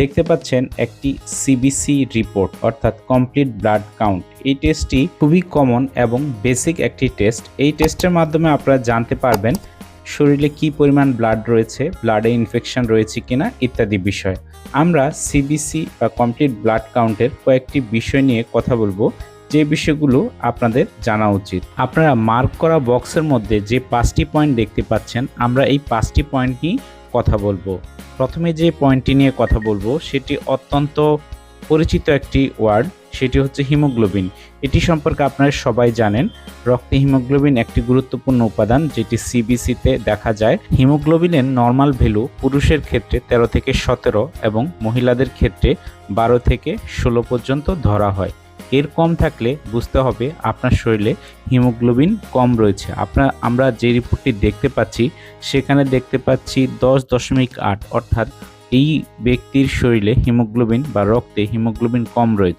দেখতে পাচ্ছেন একটি সিবিসি রিপোর্ট অর্থাৎ কমপ্লিট ব্লাড কাউন্ট এই টেস্টটি খুবই কমন এবং বেসিক একটি টেস্ট এই টেস্টের মাধ্যমে আপনারা জানতে পারবেন শরীরে কি পরিমাণ ব্লাড রয়েছে ব্লাডে ইনফেকশন রয়েছে কিনা ইত্যাদি বিষয়। আমরা সিবিসি বা কমপ্লিট ব্লাড কাউন্টের কয়েকটি বিষয় নিয়ে কথা বলব। যে বিষয়গুলো আপনাদের জানা উচিত। আপনারা মার্ক করা বক্সের মধ্যে যে পাঁচটি পয়েন্ট দেখতে পাচ্ছেন, আমরা এই পাঁচটি পয়েন্ট নিয়ে কথা বলব। প্রথমে যে পয়েন্টটি নিয়ে কথা বলব, সেটি অত্যন্ত পরিচিত একটি ওয়ার্ড, সেটি হচ্ছে হিমোগ্লোবিন। এটি সম্পর্কে আপনারা সবাই জানেন, রক্তে হিমোগ্লোবিন একটি গুরুত্বপূর্ণ উপাদান, যেটি সিবিসিতে দেখা যায়। হিমোগ্লোবিনের নর্মাল ভ্যালু পুরুষের ক্ষেত্রে তেরো থেকে সতেরো এবং মহিলাদের ক্ষেত্রে বারো থেকে ষোলো পর্যন্ত ধরা হয়। এর কম থাকলে বুঝতে হবে আপনার শরীরে হিমোগ্লোবিন কম রয়েছে। আপনার, আমরা যে রিপোর্টটি দেখতে পাচ্ছি, সেখানে দেখতে পাচ্ছি দশ দশমিক আট, অর্থাৎ এই ব্যক্তির শরীরে হিমোগ্লোবিন বা রক্তে হিমোগ্লোবিন কম রয়েছে।